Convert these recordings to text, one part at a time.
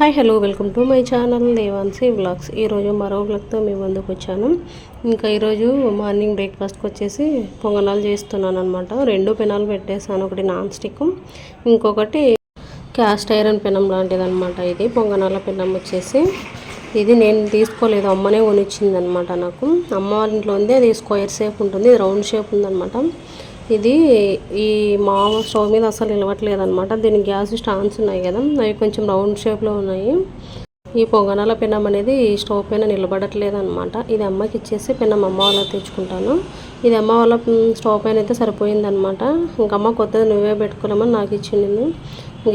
Hi hello welcome to my channel Devansi vlogs. ఈరోజు మరో వ్లాగ్తో మీ ముందుకు వచ్చాను. ఇంకా ఈరోజు మార్నింగ్ బ్రేక్ఫాస్ట్కి వచ్చేసి పొంగనాలు చేస్తున్నాను అనమాట రెండు పెనాలు పెట్టేసాను ఒకటి నాన్ స్టిక్ ఇంకొకటి క్యాస్ట్ ఐరన్ పెనం లాంటిది అనమాట ఇది. పొంగనాల పెనం వచ్చేసి ఇది నేను తీసుకోలేదు అమ్మనే కొనిచ్చింది అనమాట నాకు. అమ్మ వాళ్ళ ఇంట్లో ఉంది అది స్క్వేర్ షేప్ ఉంటుంది రౌండ్ షేప్ ఉందనమాట ఇది ఈ మావ స్టవ్ మీద అసలు నిలవట్లేదు అనమాట గ్యాస్ స్టాండ్స్ ఉన్నాయి కదా అవి కొంచెం రౌండ్ షేప్లో ఉన్నాయి. ఈ పొంగనాల పెనం అనేది ఈ స్టవ్ పైన నిలబడట్లేదు అనమాట ఇది అమ్మకి ఇచ్చేసి పెనం అమ్మ వాళ్ళ తెచ్చుకుంటాను. ఇది అమ్మ వాళ్ళ స్టవ్ పైన అయితే సరిపోయిందనమాట ఇంకమ్మ కొత్తది నువ్వే పెట్టుకోలేమని నాకు ఇచ్చింది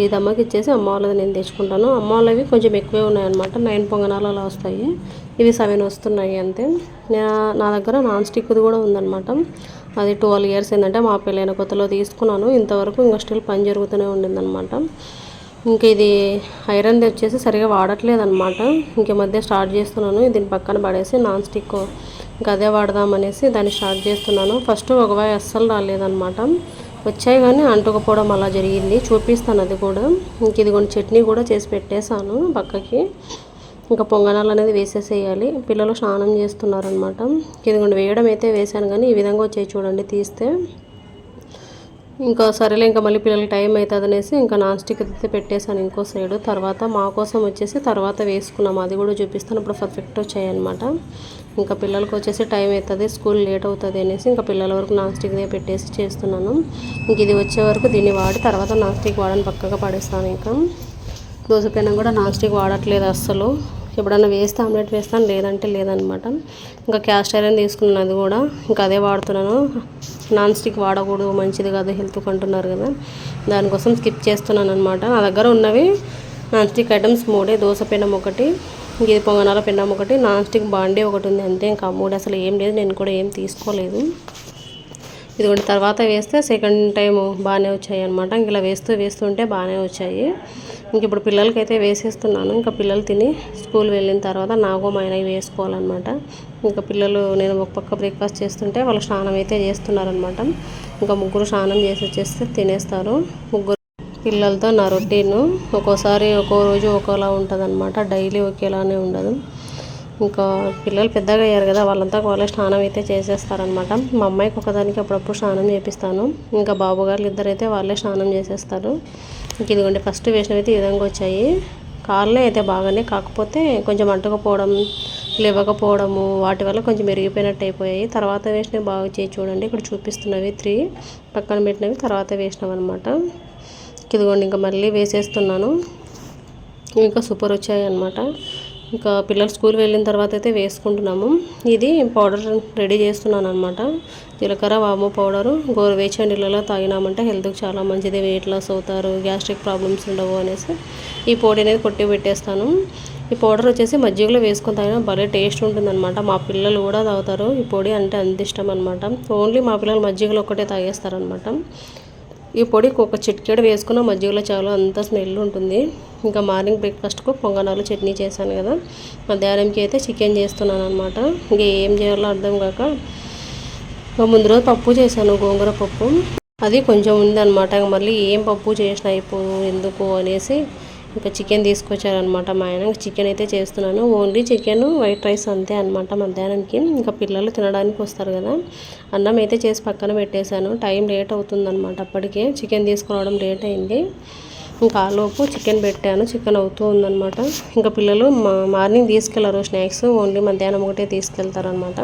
ఇది అమ్మకి ఇచ్చేసి అమ్మ వాళ్ళది నేను తెచ్చుకుంటాను. అమ్మ వాళ్ళవి కొంచెం ఎక్కువే ఉన్నాయన్నమాట. నైన్ పొంగనాలు అలా వస్తాయి. ఇవి సెవెన్ వస్తున్నాయి అంతే. నా దగ్గర నాన్ స్టిక్ది కూడా ఉందన్నమాట. అది ట్వెల్వ్ ఇయర్స్ ఏంటంటే మా పెళ్ళైన కొత్తలో తీసుకున్నాను. ఇంతవరకు ఇంకా స్టిల్ పని జరుగుతూనే ఉండిందనమాట ఇంక ఇది ఐరన్ వచ్చేసి సరిగా వాడట్లేదనమాట ఇంక మధ్య స్టార్ట్ చేస్తున్నాను. దీని పక్కన పడేసి నాన్ స్టిక్ ఇంకా అదే వాడదామనేసి దాన్ని స్టార్ట్ చేస్తున్నాను. ఫస్ట్ ఒకవే అస్సలు రాలేదనమాట వచ్చాయి కానీ అంటుకపోవడం అలా జరిగింది. చూపిస్తాను అది కూడా. ఇంక ఇది కొన్ని చట్నీ కూడా చేసి పెట్టేశాను పక్కకి. ఇంకా పొంగనాలు అనేది వేసేసేయాలి. పిల్లలు స్నానం చేస్తున్నారనమాట. ఇదిగోండి వేయడం అయితే వేసాను కానీ ఈ విధంగా వచ్చాయి చూడండి తీస్తే. ఇంకా సరేలే ఇంకా మళ్ళీ పిల్లలకి టైం అవుతుంది అనేసి ఇంకా నాన్ స్టిక్ అయితే పెట్టేశాను ఇంకో సైడ్. తర్వాత మా కోసం వచ్చేసి తర్వాత వేసుకున్నాము. అది కూడా చూపిస్తాను. ఇప్పుడు పర్ఫెక్ట్ వచ్చాయి అనమాట ఇంకా పిల్లలకి వచ్చేసి టైం అవుతుంది స్కూల్ లేట్ అవుతుంది అనేసి ఇంకా పిల్లల వరకు నాన్ స్టిక్ పెట్టేసి చేస్తున్నాను. ఇంక ఇది వచ్చే వరకు దీన్ని వాడి తర్వాత నాన్ స్టిక్ వాడని పక్కగా పడేస్తాను ఇంకా. దోశ పెనం కూడా నాన్ స్టిక్ వాడట్లేదు అస్సలు. ఎప్పుడన్నా వేస్తే ఆమ్లెట్ వేస్తాను లేదంటే లేదనమాట. ఇంకా క్యాస్ట్ ఐరన్ తీసుకున్నాను అది కూడా ఇంకా అదే వాడుతున్నాను. నాన్ స్టిక్ వాడకూడదు మంచిది కాదు హెల్త్కి అంటున్నారు కదా. దానికోసం స్కిప్ చేస్తున్నాను అనమాట నా దగ్గర ఉన్నవి నాన్ స్టిక్ ఐటమ్స్ మూడే దోశ పెనం ఒకటి ఇది పొంగనాల పెనం ఒకటి నాన్ స్టిక్ బాండీ ఒకటి ఉంది అంతే ఇంకా. మూడు అసలు ఏం లేదు నేను కూడా ఏం తీసుకోలేదు. ఇదిగోండి తర్వాత వేస్తే సెకండ్ టైం బాగానే వచ్చాయి అనమాట ఇంక ఇలా వేస్తూ వేస్తుంటే బాగానే వచ్చాయి. ఇంక ఇప్పుడు పిల్లలకైతే వేసేస్తున్నాను. ఇంకా పిల్లలు తిని స్కూల్ వెళ్ళిన తర్వాత నాకు మా ఆయన వేసుకోవాలన్నమాట. ఇంకా పిల్లలు నేను ఒక పక్క బ్రేక్ఫాస్ట్ చేస్తుంటే వాళ్ళు స్నానం అయితే చేస్తున్నారనమాట ఇంకా ముగ్గురు స్నానం చేసి వచ్చేస్తే తినేస్తారు. ముగ్గురు పిల్లలతో నా రొటీను ఒక్కోసారి ఒక్కో రోజు ఒక్కోలా ఉంటుంది డైలీ ఒకేలానే ఉండదు. ఇంకా పిల్లలు పెద్దగా అయ్యారు కదా వాళ్ళంతా వాళ్ళే స్నానం అయితే చేసేస్తారనమాట మా అమ్మాయికి ఒకదానికి అప్పుడప్పుడు స్నానం చేపిస్తాను. ఇంకా బాబుగారులు ఇద్దరైతే వాళ్ళే స్నానం చేసేస్తారు. ఇంక ఇదిగోండి ఫస్ట్ వేసినవి అయితే ఈ విధంగా వచ్చాయి. కాళ్ళే అయితే బాగానే కాకపోతే కొంచెం అంటుకపోవడం లేవకపోవడము వాటి వల్ల కొంచెం మెరిగిపోయినట్టు అయిపోయాయి. తర్వాత వేసినవి బాగా చేయి చూడండి. ఇక్కడ చూపిస్తున్నవి త్రీ పక్కన పెట్టినవి తర్వాత వేసినవి అనమాట ఇదిగోండి ఇంకా మళ్ళీ వేసేస్తున్నాను. ఇంకా సూపర్ వచ్చాయి అనమాట ఇంకా పిల్లలు స్కూల్ వెళ్ళిన తర్వాత అయితే వేసుకుంటున్నాము. ఇది పౌడర్ రెడీ చేస్తున్నాను అనమాట జీలకర్ర వాము పౌడరు గోరువేచే నీళ్ళలో తాగినామంటే హెల్త్కి చాలా మంచిది. వెయిట్ లాస్ అవుతారు గ్యాస్ట్రిక్ ప్రాబ్లమ్స్ ఉండవు అనేసి ఈ పొడి అనేది కొట్టి పెట్టేస్తాను. ఈ పౌడర్ వచ్చేసి మజ్జిగలో వేసుకొని తాగినా భలే టేస్ట్ ఉంటుందన్నమాట. మా పిల్లలు కూడా తాగుతారు ఈ పొడి అంటే అంత ఇష్టం అనమాట ఓన్లీ మా పిల్లలు మజ్జిగలో ఒక్కటే తాగేస్తారనమాట ఈ పొడికి ఒక చిట్కేడు వేసుకున్న మజ్జిగలో చాలా అంత స్మెల్ ఉంటుంది. ఇంకా మార్నింగ్ బ్రేక్ఫాస్ట్కు పొంగనాలు చట్నీ చేశాను కదా. మధ్యాహ్నంకి అయితే చికెన్ చేస్తున్నాను అనమాట ఇంకా ఏం చేయాలో అర్థం కాక ముందు రోజు పప్పు చేశాను గోంగూర పప్పు. అది కొంచెం ఉందన్నమాట. మళ్ళీ ఏం పప్పు చేసినా అయిపోదు ఎందుకు అనేసి ఇంకా చికెన్ తీసుకొచ్చారనమాట మా ఆయన. చికెన్ అయితే చేస్తున్నాను. ఓన్లీ చికెన్ వైట్ రైస్ అంతే అనమాట మధ్యాహ్నానికి ఇంకా పిల్లలు తినడానికి వస్తారు కదా. అన్నం అయితే చేసి పక్కన పెట్టేశాను. టైం లేట్ అవుతుందన్నమాట అప్పటికే. చికెన్ తీసుకురావడం లేట్ అయింది. ఇంకా ఆలోపు చికెన్ పెట్టాను. చికెన్ అవుతూ ఉందనమాట ఇంకా పిల్లలు మార్నింగ్ తీసుకెళ్ళరు స్నాక్స్. ఓన్లీ మధ్యాహ్నం ఒకటే తీసుకెళ్తారనమాట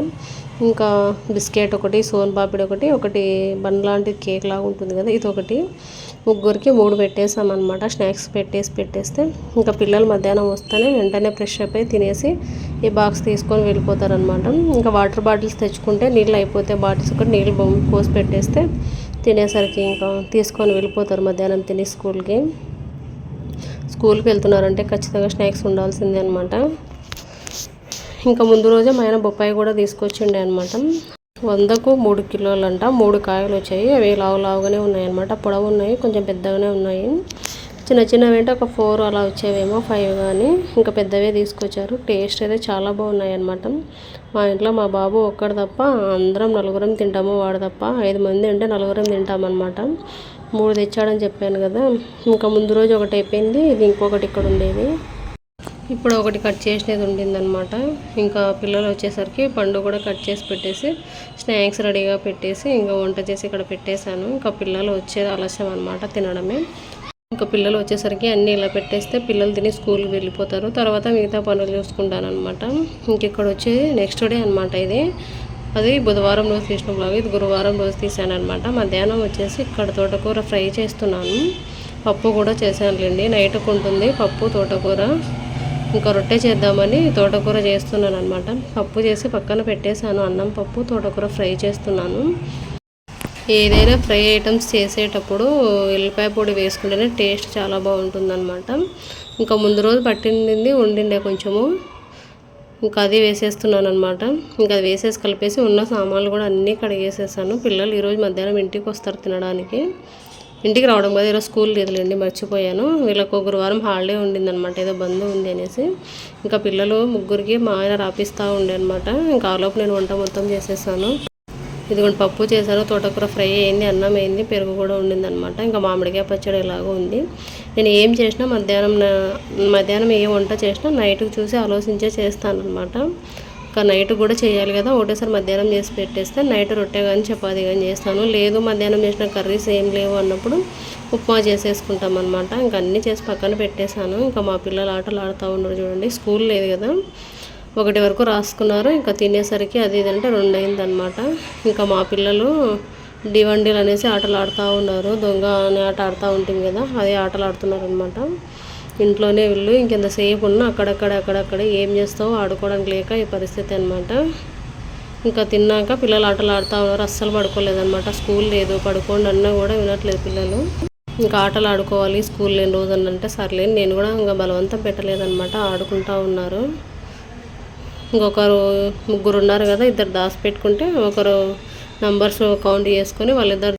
ఇంకా బిస్కెట్ ఒకటి సోన్ పాపిడి ఒకటి ఒకటి బన్ లాంటి కేక్ లాగా ఉంటుంది కదా ఇది ఒకటి. ముగ్గురికి మూడు పెట్టేసామన్నమాట స్నాక్స్ పెట్టేసి పెట్టేస్తే ఇంకా పిల్లలు మధ్యాహ్నం వస్తేనే వెంటనే ఫ్రెష్ అప్ అయి తినేసి ఈ బాక్స్ తీసుకొని వెళ్ళిపోతారనమాట ఇంకా వాటర్ బాటిల్స్ తెచ్చుకుంటే నీళ్ళు అయిపోతే బాటిల్స్ ఒకటి నీళ్ళు పోసి పెట్టేస్తే తినేసరికి ఇంకా తీసుకొని వెళ్ళిపోతారు మధ్యాహ్నం తిని స్కూల్కి. స్కూల్కి వెళ్తున్నారంటే ఖచ్చితంగా స్నాక్స్ ఉండాల్సిందే అనమాట ఇంకా ముందు రోజే మా ఆయన బొప్పాయి కూడా తీసుకొచ్చిండే అనమాట వందకు మూడు కిలోలు అంట మూడు కాయలు వచ్చాయి అవి లావు లావుగానే ఉన్నాయి అనమాట పొడవు ఉన్నాయి కొంచెం పెద్దగానే ఉన్నాయి. చిన్న చిన్నవి అంటే ఒక ఫోర్ అలా వచ్చేవేమో ఫైవ్ కానీ ఇంకా పెద్దవే తీసుకొచ్చారు. టేస్ట్ అయితే చాలా బాగున్నాయి అనమాట మా ఇంట్లో మా బాబు ఒక్కడు తప్ప అందరం నలుగురం తింటాము వాడు తప్ప. ఐదు మంది ఉంటే నలుగురం తింటామన్నమాట. మూడు తెచ్చాడని చెప్పాను కదా. ఇంకా ముందు రోజు ఒకటి అయిపోయింది. ఇది ఇంకొకటి ఇక్కడ ఉండేది. ఇప్పుడు ఒకటి కట్ చేసినది ఉండిందనమాట ఇంకా పిల్లలు వచ్చేసరికి పండు కూడా కట్ చేసి పెట్టేసి స్నాక్స్ రెడీగా పెట్టేసి ఇంకా వంట చేసి ఇక్కడ పెట్టేశాను. ఇంకా పిల్లలు వచ్చేది ఆలస్యం అనమాట తినడమే. ఇంకా పిల్లలు వచ్చేసరికి అన్నీ ఇలా పెట్టేస్తే పిల్లలు తిని స్కూల్కి వెళ్ళిపోతారు. తర్వాత మిగతా పనులు చూసుకుంటాను అనమాట ఇంకెక్కడ వచ్చి నెక్స్ట్ డే అనమాట ఇది. అది బుధవారం రోజు తీసిన బ్లాగ్ ఇది గురువారం రోజు తీసాను అనమాట మధ్యాహ్నం వచ్చేసి ఇక్కడ తోటకూర ఫ్రై చేస్తున్నాను. పప్పు కూడా చేశానులేండి. నైట్కి ఉంటుంది. పప్పు తోటకూర. ఇంకా రొట్టె చేద్దామని తోటకూర చేస్తున్నాను అనమాట పప్పు చేసి పక్కన పెట్టేశాను. అన్నం పప్పు తోటకూర ఫ్రై చేస్తున్నాను. ఏదైనా ఫ్రై ఐటమ్స్ చేసేటప్పుడు ఉల్లిపాయ పొడి వేసుకుంటేనే టేస్ట్ చాలా బాగుంటుందన్నమాట. ఇంకా ముందు రోజు పట్టింది ఉండిండే కొంచెము. ఇంకా అది వేసేస్తున్నాను అనమాట ఇంకా అది వేసేసి కలిపేసి ఉన్న సామాన్లు కూడా అన్నీ కడిగేసేసాను. పిల్లలు ఈరోజు మధ్యాహ్నం ఇంటికి వస్తారు తినడానికి. ఇంటికి రావడం కదా ఈరోజు స్కూల్ లేదులేండి మర్చిపోయాను. వీళ్ళకు గురువారం హాలిడే ఉండిందనమాట ఏదో బంద్ ఉంది అనేసి. ఇంకా పిల్లలు ముగ్గురికి మా ఆయన రాపిస్తూ ఉండే అనమాట ఇంకా ఆలోపు నేను వంట మొత్తం చేసేసాను. ఇదిగోండి పప్పు చేశాను తోటకూర ఫ్రై అయింది అన్నం అయింది పెరుగు కూడా ఉండిందనమాట ఇంకా మామిడికాయ పచ్చడి ఇలాగా ఉంది. నేను ఏం చేసినా మధ్యాహ్నం మధ్యాహ్నం ఏ వంట చేసినా నైట్కి చూసి ఆలోచించే చేస్తాను అనమాట ఇంకా నైట్ కూడా చేయాలి కదా ఒకటేసారి మధ్యాహ్నం చేసి పెట్టేస్తే నైట్ రొట్టె కానీ చపాతీ కానీ చేస్తాను. లేదు మధ్యాహ్నం చేసిన కర్రీస్ ఏం లేవు అన్నప్పుడు ఉప్మా చేసేసుకుంటాం అనమాట ఇంకా అన్నీ చేసి పక్కన పెట్టేశాను. ఇంకా మా పిల్లలు ఆటలు ఆడుతూ ఉన్నారు చూడండి స్కూల్ లేదు కదా. ఒకటి వరకు రాసుకున్నారు. ఇంకా తినేసరికి అది ఇదంటే రెండు అయిందనమాట ఇంకా మా పిల్లలు డివండీలు అనేసి ఆటలు ఆడుతూ ఉన్నారు. దొంగ అనే ఆట ఆడుతూ ఉంటుంది కదా అదే ఆటలు ఆడుతున్నారు అనమాట ఇంట్లోనే వీళ్ళు ఇంకెంతసేపు ఉన్నా అక్కడక్కడ అక్కడక్కడ ఏం చేస్తావో ఆడుకోవడానికి లేక ఈ పరిస్థితి అనమాట ఇంకా తిన్నాక పిల్లలు ఆటలు ఆడుతూ ఉన్నారు. అస్సలు పడుకోలేదన్నమాట. స్కూల్ లేదు. పడుకోండి అన్నా కూడా వినట్లేదు పిల్లలు. ఇంకా ఆటలు ఆడుకోవాలి స్కూల్ లేని రోజు అంటే సర్లేని నేను కూడా ఇంకా బలవంతం పెట్టలేదన్నమాట. ఆడుకుంటూ ఉన్నారు. ఇంకొకరు ముగ్గురు ఉన్నారు కదా ఇద్దరు దాచి పెట్టుకుంటే ఒకరు నంబర్స్ కౌంట్ చేసుకొని వాళ్ళిద్దరు